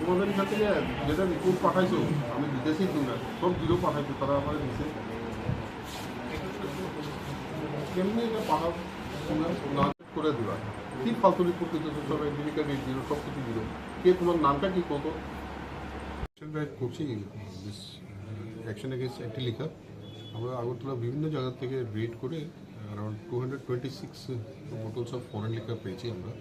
তোমাদের থেকে যেটা রিপোর্ট পাঠাইছো, আমি বিদেশি তোমরা, সব জিরো পাঠাইছো, তারা আমার দিছে। কেমনি এটা পাঠাও? তোমরা না করে দিবা। কি ফালতু রিপোর্ট দিতেছো? সব এন্টিমিকা রেট জিরো সব কিছু জিরো কে তোমার নামটা কি কত? করছি অ্যাকশন এগেন্স্ট একটি লেখা আমরা আগরতলা বিভিন্ন জায়গা থেকে রেড করে around two hundred twenty six bottles of foreign liquor পেয়েছি আমরা।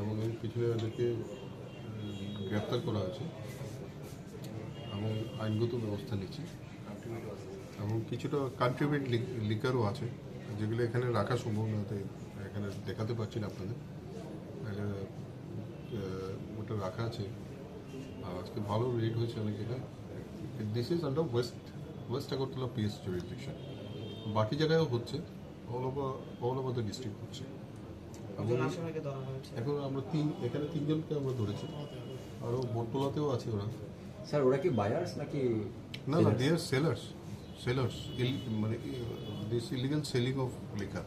এবং এর পিছনে ওদেরকে উম, গ্রেপ্তার করা হয়েছে। এবং আইনগত ব্যবস্থা নিচ্ছি এবং কিছুটা কান্ট্রিবিউট লিকারও আছে। যেগুলো এখানে রাখা সম্ভব না তাই এখানে দেখাতে পারছি না আপনাদের। ওটা রাখা আছে। আর আজকে ভালো রেট হয়েছে অনেক জায়গায়। This is under west west Agartala PS jurisdiction বাকি জায়গায়ও হচ্ছে। All over all over the district হচ্ছে এখন আমরা তিন এখানে তিনজনকে আমরা ধরেছি। আরও বটতলাতেও আছে ওরা। স্যার ওরা কি বায়ার্স নাকি না না দে আর সেলার্স সেলার্স মানে this illegal selling of liquor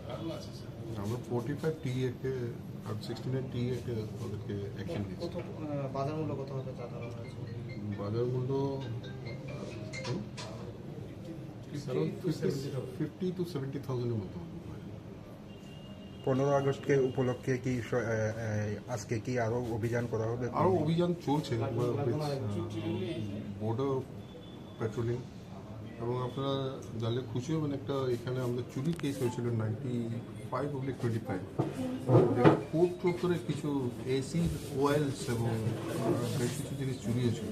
আমরা ফোর্টি ফাইভ টি একে আর সিক্সটি নাইন টি একে ওদেরকে অ্যাকশন দিচ্ছি বাজার মূল্য কত হবে তা ধরা হয়েছে? বাজার মূল্য ফিফটি টু সেভেন্টি থাউজেন্ডের মতো পনেরো আগস্টকে উপলক্ষে কি আজকে কি আরও অভিযান করা হবে? আরও অভিযান চলছে বর্ডার পেট্রোলিং এবং আপনারা জানলে খুশি হবেন, একটা এখানে আমাদের চুরি কেস হয়েছিল নাইনটি ফাইভ অবলি টোয়েন্টি ফাইভ কোর্ট চত্বরে কিছু এসি ওয়েলস এবং বেশ কিছু জিনিস চুরি হয়েছিল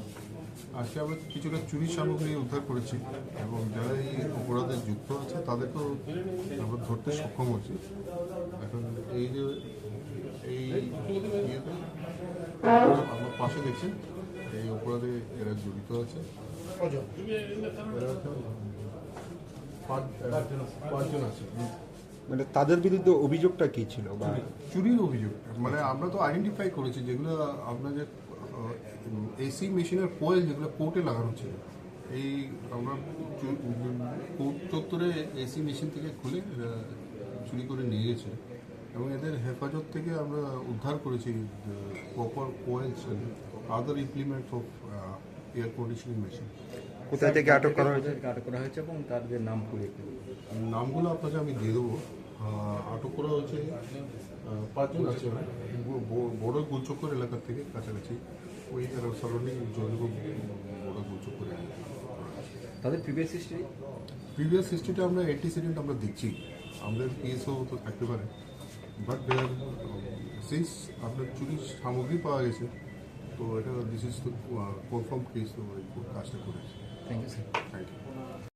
আজকে আমরা কিছুটা চুরি সামগ্রী উদ্ধার করেছি এবং যারা এই অপরাধে যুক্ত আছে তাদেরকেও আমরা ধরতে সক্ষম হয়েছি। এখন এই যে এই আমার পাশে দেখছেন এই অপরাধে এরা জড়িত আছে। এরা পাঁচজন আছে। মানে তাদের বিরুদ্ধে অভিযোগটা কি ছিল বা চুরির অভিযোগ। মানে আমরা তো আইডেন্টিফাই করেছি যেগুলো আপনার যে এসি মেশিনের কোয়েল যেগুলো কোর্টে লাগানো ছিল এই আমরা কোর্ট চত্বরে এসি মেশিন থেকে খুলে চুরি করে নিয়ে গেছে। এবং এদের হেফাজত থেকে আমরা উদ্ধার করেছি proper coils other implements of air conditioning machine কোথায় থেকে আটক করা হয়েছে? আটক করা হয়েছে এবং তাদের নাম নামগুলো আপনাকে আমি দিয়ে দেবো। আটক করা হয়েছে পাঁচজন আছে। বড় গুলচক্কর এলাকার থেকে কাছাকাছি। ওই সারাউন্ডিং জয়নগর বড় গুলচক্কর তাদের প্রিভিয়াস হিস্ট্রি প্রিভিয়াস হিস্ট্রিটা আমরা অ্যান্টিসিডেন্ট আমরা দেখছি। আমাদের কেসও তো থাকতে পারে। বাট সিন্স আপনার চুরির সামগ্রী পাওয়া গেছে তো এটা দিস ইজ কনফার্ম কেস কাজটা করেছে। Thank you sir thank you